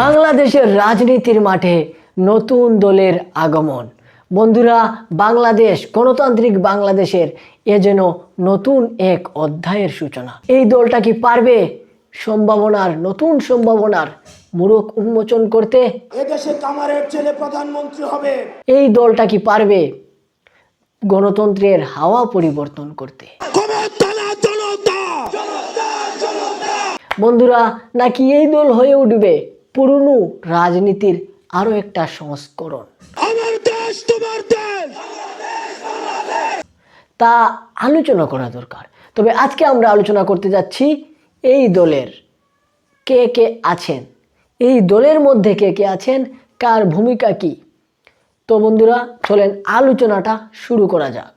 বাংলাদেশের রাজনীতির মাঠে নতুন দলের আগমন। বন্ধুরা বাংলাদেশ গণতান্ত্রিক বাংলাদেশের এ যেন নতুন এক অধ্যায়ের সূচনা। এই দলটা কি পারবে? সম্ভাবনার নতুন সম্ভাবনার মুরক উন্মোচন করতে এদেশে কামারের ছেলে প্রধানমন্ত্রী হবে। এই দলটা কি পারবে? গণতন্ত্রের হাওয়া পরিবর্তন করতে। বন্ধুরা নাকি এই দল হয়ে উঠবে? পুরনো রাজনীতির আরও একটা সংস্করণ। তা আলোচনা করা দরকার। তবে আজকে আমরা আলোচনা করতে যাচ্ছি এই দলের। কে কে আছেন? এই দলের মধ্যে কে কে আছেন? কার ভূমিকা কি? তো বন্ধুরা চলেন আলোচনাটা শুরু করা যাক।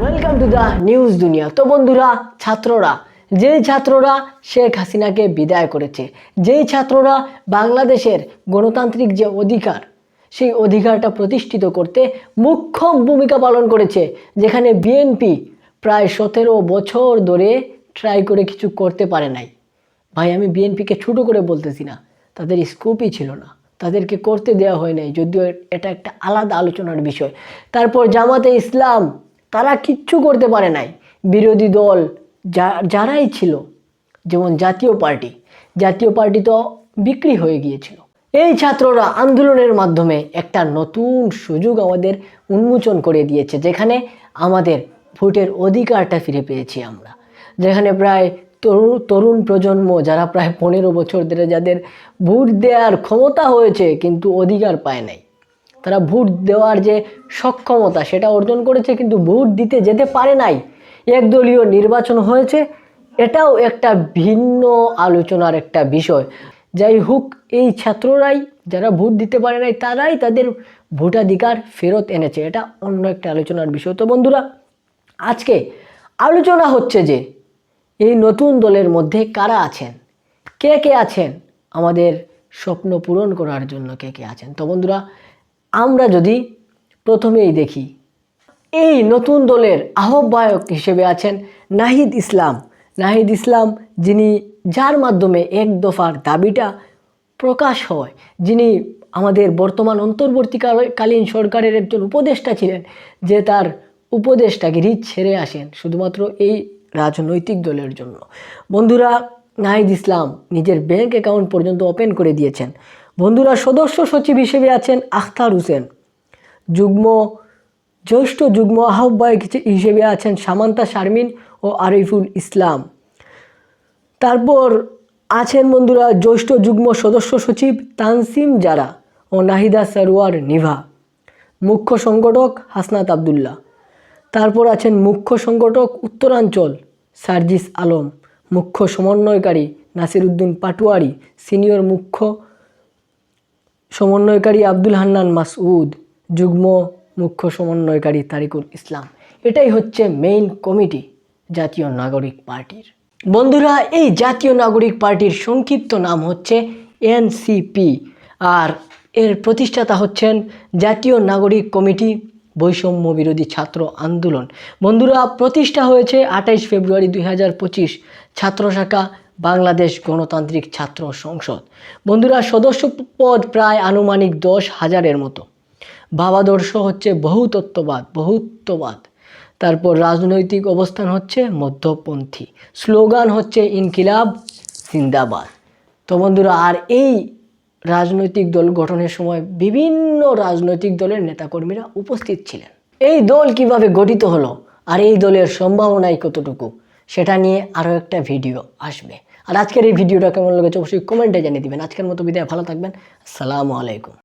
ওয়েলকাম টু দ্য নিউজ দুনিয়া। তো বন্ধুরা ছাত্ররা যেই ছাত্ররা শেখ হাসিনাকে বিদায় করেছে, যেই ছাত্ররা বাংলাদেশের গণতান্ত্রিক যে অধিকার, সেই অধিকারটা প্রতিষ্ঠিত করতে মুখ্য ভূমিকা পালন করেছে, যেখানে বিএনপি প্রায় সতেরো বছর ধরে ট্রাই করে কিছু করতে পারে নাই। ভাই, আমি বিএনপিকে ছোটো করে বলতেছি না, তাদের স্কোপই ছিল না। তাদেরকে করতে দেওয়া হয় নাই, যদিও এটা একটা আলাদা আলোচনার বিষয়। তারপর জামাতে ইসলাম, তারা কিচ্ছু করতে পারে নাই। বিরোধী দল যা, যারাই ছিল, যেমন জাতীয় পার্টি জাতীয় পার্টি তো বিক্রি হয়ে গিয়েছিল। এই ছাত্ররা আন্দোলনের মাধ্যমে একটা নতুন সুযোগ আমাদের উন্মোচন করে দিয়েছে, যেখানে আমাদের ভোটের অধিকারটা ফিরে পেয়েছি আমরা। যেখানে প্রায় তরুণ তরুণ প্রজন্ম, যারা প্রায় পনেরো বছর ধরে যাদের ভোট দেওয়ার ক্ষমতা হয়েছে, কিন্তু অধিকার পায় নাই। তারা ভোট দেওয়ার যে সক্ষমতা, সেটা অর্জন করেছে, কিন্তু ভোট দিতে যেতে পারে নাই। একদলীয় নির্বাচন হয়েছে, এটাও একটা ভিন্ন আলোচনার একটা বিষয়। যাই হোক, এই ছাত্ররাই যারা ভোট দিতে পারে নাই, তারাই তাদের ভোটাধিকার ফেরত এনেছে। এটা অন্য একটা আলোচনার বিষয়। তো বন্ধুরা, আজকে আলোচনা হচ্ছে যে, এই নতুন দলের মধ্যে কারা আছেন? কে কে আছেন? আমাদের স্বপ্ন পূরণ করার জন্য কে কে আছেন? তো বন্ধুরা, আমরা যদি প্রথমেই দেখি এই নতুন দলের আহ্বায়ক হিসেবে আছেন নাহিদ ইসলাম। নাহিদ ইসলাম যিনি যার মাধ্যমে এক দফার দাবিটা প্রকাশ হয়, যিনি আমাদের বর্তমান অন্তর্বর্তীকালীন সরকারের একজন উপদেষ্টা ছিলেন যে তার উপদেশটাকে রিচ ছেড়ে আসেন শুধুমাত্র এই রাজনৈতিক দলের জন্য। বন্ধুরা, নাহিদ ইসলাম নিজের ব্যাংক অ্যাকাউন্ট পর্যন্ত ওপেন করে দিয়েছেন। বন্ধুরা, সদস্য সচিব হিসেবে আছেন আখতার হোসেন। যুগ্ম জ্যেষ্ঠ যুগ্ম আহ্বায়ক হিসেবে আছেন সামান্তা শারমিন ও আরিফুল ইসলাম। তারপর আছেন বন্ধুরা জ্যেষ্ঠ যুগ্ম সদস্য সচিব তানসিম জারা ও নাহিদা সারোয়ার নিভা। মুখ্য সংগঠক হাসনাত আবদুল্লাহ। তারপর আছেন মুখ্য সংগঠক উত্তরাঞ্চল সার্জিস আলম। মুখ্য সমন্বয়কারী নাসিরউদ্দিন পাটোয়ারি। সিনিয়র মুখ্য সমন্বয়কারী আব্দুল হান্নান মাসউদ। যুগ্ম মুখ্য সমন্বয়কারী তারিকুল ইসলাম। এটাই হচ্ছে মেইন কমিটি জাতীয় নাগরিক পার্টির। বন্ধুরা, এই জাতীয় নাগরিক পার্টির সংক্ষিপ্ত নাম হচ্ছে এনসিপি আর এর প্রতিষ্ঠাতা হচ্ছেন জাতীয় নাগরিক কমিটি বৈষম্য বিরোধী ছাত্র আন্দোলন। বন্ধুরা, প্রতিষ্ঠা হয়েছে আঠাইশ ফেব্রুয়ারি দুই হাজার পঁচিশ ছাত্র শাখা বাংলাদেশ গণতান্ত্রিক ছাত্র সংসদ। বন্ধুরা সদস্য পদ প্রায় আনুমানিক দশ হাজারের মতো। ভাবাদর্শ হচ্ছে বহুতত্ত্ববাদ, বহুত্ববাদ। তারপর রাজনৈতিক অবস্থান হচ্ছে মধ্যপন্থী। স্লোগান হচ্ছে ইনকিলাব, জিন্দাবাদ। তো বন্ধুরা, আর এই রাজনৈতিক দল গঠনের সময় বিভিন্ন রাজনৈতিক দলের নেতাকর্মীরা উপস্থিত ছিলেন। এই দল কীভাবে গঠিত হলো আর এই দলের সম্ভাবনাই কতটুকু, সেটা নিয়ে আরও একটা ভিডিও আসবে। আর আজকের এই ভিডিওটা কেমন লেগেছে অবশ্যই কমেন্টে জানিয়ে দিবেন। আজকের মতো বিদায়, ভালো থাকবেন। আসসালামু আলাইকুম।